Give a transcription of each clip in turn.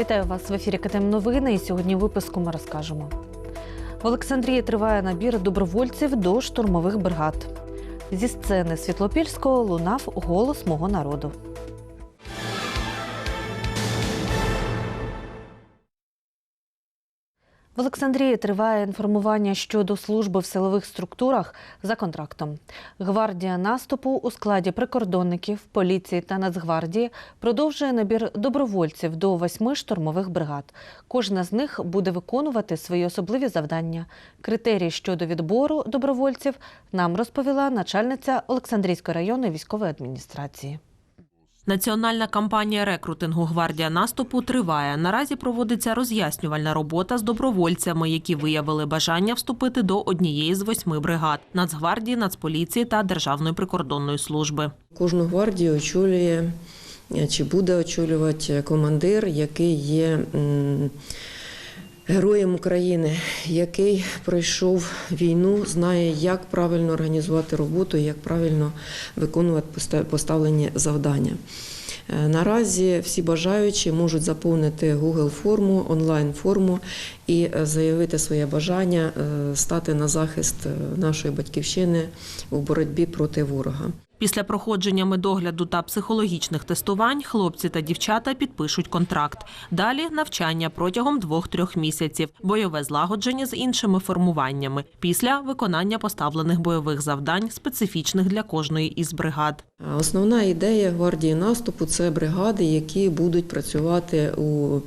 Вітаю вас в ефірі КТМ Новини. І сьогодні в випуску ми розкажемо. В Олександрії триває набір добровольців до штурмових бригад. Зі сцени Світлопільського лунав голос мого народу. В Олександрії триває інформування щодо служби в силових структурах за контрактом. Гвардія наступу у складі прикордонників, поліції та Нацгвардії продовжує набір добровольців до восьми штурмових бригад. Кожна з них буде виконувати свої особливі завдання. Критерії щодо відбору добровольців нам розповіла начальниця Олександрійської районної військової адміністрації. Національна кампанія рекрутингу Гвардія наступу триває. Наразі проводиться роз'яснювальна робота з добровольцями, які виявили бажання вступити до однієї з восьми бригад Нацгвардії, Нацполіції та Державної прикордонної служби. Кожну гвардію очолює чи буде очолювати командир, який є героєм України, який пройшов війну, знає, як правильно організувати роботу, як правильно виконувати поста- поставлені завдання. Е, Наразі всі бажаючі можуть заповнити Google форму, онлайн форму і е, заявити своє бажання е, стати на захист е, нашої батьківщини у боротьбі проти ворога. Після проходження медогляду та психологічних тестувань хлопці та дівчата підпишуть контракт. Далі навчання протягом двох-трьох місяців, бойове злагодження з іншими формуваннями. Після виконання поставлених бойових завдань, специфічних для кожної із бригад. Основна ідея гвардії наступу це бригади, які будуть працювати у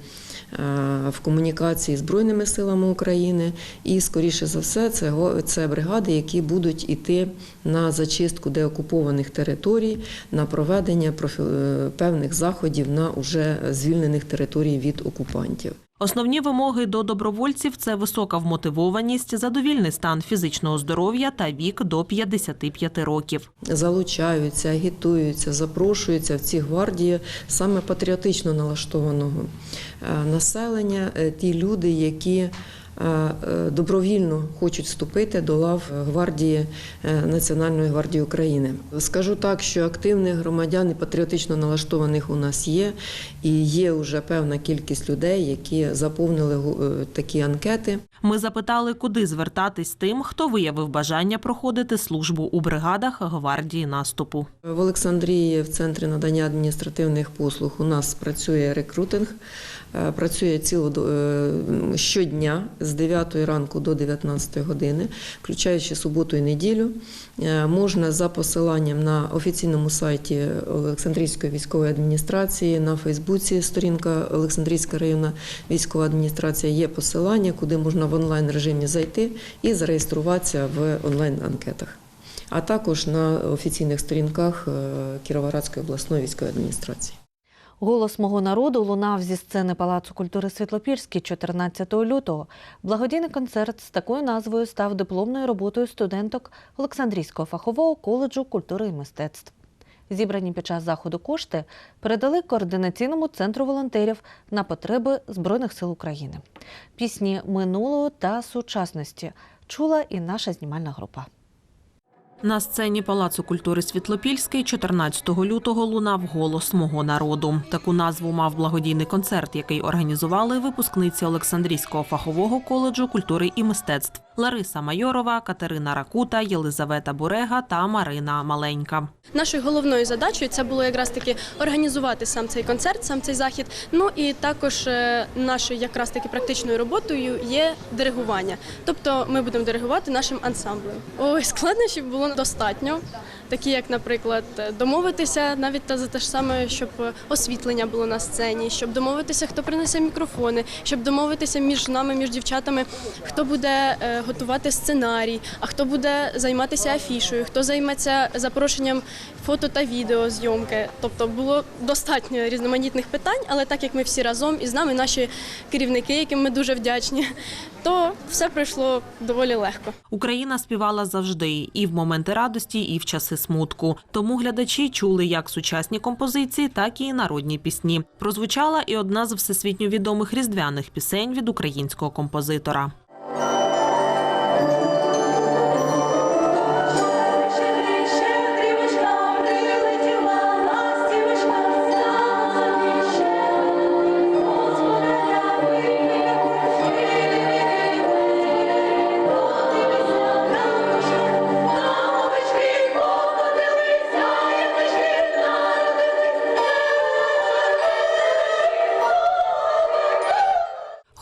в комунікації з Збройними силами України, і скоріше за все, це це бригади, які будуть іти на зачистку деокупованих територій, на проведення профі- е, певних заходів на уже звільнених територій від окупантів. Основні вимоги до добровольців це висока вмотивованість, задовільний стан фізичного здоров'я та вік до 55 років. залучаються, агітуються, запрошуються в ці гвардії саме патріотично налаштованого е, населення, е, ті люди, які добровільно хочуть вступити до лав гвардії е, Національної гвардії України. Скажу так, що активних громадян і патріотично налаштованих у нас є, і є вже певна кількість людей, які заповнили е, такі анкети. Ми запитали, куди звертатись тим, хто виявив бажання проходити службу у бригадах гвардії наступу. В Олександрії в центрі надання адміністративних послуг у нас працює рекрутинг. Е, Працює ціло щодня з 9 ранку до 19 години, включаючи суботу і неділю. Е, Можна за посиланням на офіційному сайті Олександрійської військової адміністрації на Фейсбуці. Сторінка Олександрійська районна військова адміністрація є посилання, куди можна в онлайн режимі зайти і зареєструватися в онлайн анкетах а також на офіційних сторінках е, Кіровоградської обласної військової адміністрації. Голос мого народу лунав зі сцени Палацу культури Світлопільський 14 лютого. Благодійний концерт з такою назвою став дипломною роботою студенток Олександрійського фахового коледжу культури і мистецтв. Зібрані під час заходу кошти передали координаційному центру волонтерів на потреби Збройних сил України. Пісні минулого та сучасності чула і наша знімальна група. На сцені Палацу культури Світлопільський 14 лютого лунав голос мого народу. Таку назву мав благодійний концерт, який організували випускниці Олександрійського фахового коледжу культури і мистецтв Лариса Майорова, Катерина Ракута, Єлизавета Бурега та Марина Маленька. Нашою головною задачею це було якраз таки організувати сам цей концерт, сам цей захід. Ну і також е, нашою якраз таки практичною роботою є диригування. Тобто ми будемо диригувати нашим ансамблем. Ой, складнощів було достатньо. Такі, як, наприклад, домовитися навіть та за те ж саме, щоб освітлення було на сцені, щоб домовитися, хто принесе мікрофони, щоб домовитися між нами, між дівчатами, хто буде е, готувати сценарій, а хто буде займатися афішою, хто займеться запрошенням фото та відеозйомки. Тобто було достатньо різноманітних питань, але так як ми всі разом і з нами наші керівники, яким ми дуже вдячні, то все пройшло доволі легко. Україна співала завжди і в моменти радості, і в часи смутку. Тому глядачі чули як сучасні композиції, так і народні пісні. Прозвучала і одна з всесвітньо відомих різдвяних пісень від українського композитора.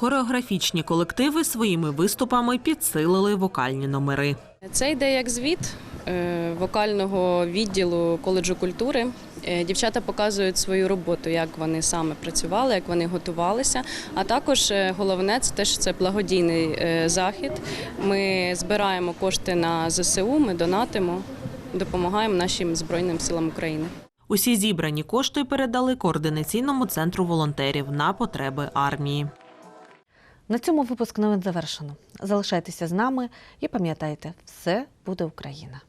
Хореографічні колективи своїми виступами підсилили вокальні номери. Це йде як звіт е, вокального відділу коледжу культури. Е, Дівчата показують свою роботу, як вони саме працювали, як вони готувалися. А також е, головне це теж це благодійний захід. Ми збираємо кошти на ЗСУ, ми донатимо, допомагаємо нашим збройним силам України. Усі зібрані кошти передали координаційному центру волонтерів на потреби армії. На цьому випуск новин завершено. Залишайтеся з нами і пам'ятайте, все буде Україна.